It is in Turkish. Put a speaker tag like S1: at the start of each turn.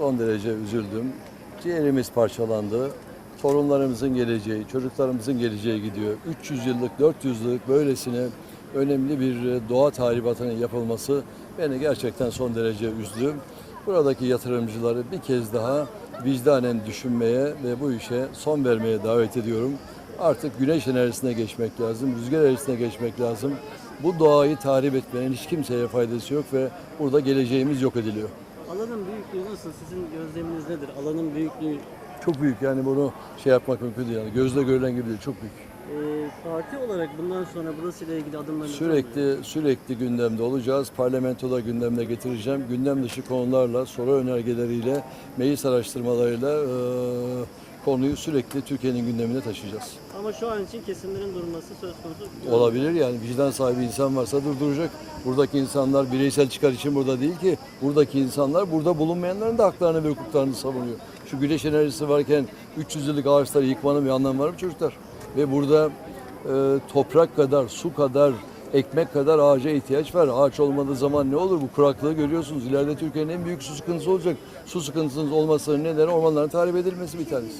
S1: son derece üzüldüm. Ciğerimiz parçalandı. Torunlarımızın geleceği, çocuklarımızın geleceği gidiyor. 300 yıllık, 400 yıllık böylesine önemli bir e, doğa tahribatının yapılması beni gerçekten son derece üzdü. Buradaki yatırımcıları bir kez daha vicdanen düşünmeye ve bu işe son vermeye davet ediyorum. Artık güneş enerjisine geçmek lazım, rüzgar enerjisine geçmek lazım. Bu doğayı tahrip etmenin hiç kimseye faydası yok ve burada geleceğimiz yok ediliyor.
S2: Alanın büyüklüğü nasıl? Sizin gözleminiz nedir? Alanın büyüklüğü
S1: Çok büyük yani bunu şey yapmak mümkün değil yani gözle görülen gibi değil çok büyük.
S2: Ee, parti olarak bundan sonra burası ile ilgili adımlarınız var mı?
S1: Sürekli sürekli gündemde olacağız. Parlamentoda gündemde getireceğim. Gündem dışı konularla, soru önergeleriyle, meclis araştırmalarıyla eee, konuyu sürekli Türkiye'nin gündemine taşıyacağız.
S2: Ama şu an için kesimlerin durması söz konusu.
S1: Olabilir yani vicdan sahibi insan varsa durduracak. Buradaki insanlar bireysel çıkar için burada değil ki. Buradaki insanlar burada bulunmayanların da haklarını ve hukuklarını savunuyor. Şu güneş enerjisi varken 300 yıllık ağaçları yıkmanın bir anlamı var mı çocuklar? Ve burada e, toprak kadar, su kadar, ekmek kadar ağaca ihtiyaç var. Ağaç olmadığı zaman ne olur? Bu kuraklığı görüyorsunuz. İleride Türkiye'nin en büyük su sıkıntısı olacak. Su sıkıntısının olmasının nedeni ormanların tahrip edilmesi bir tanesi.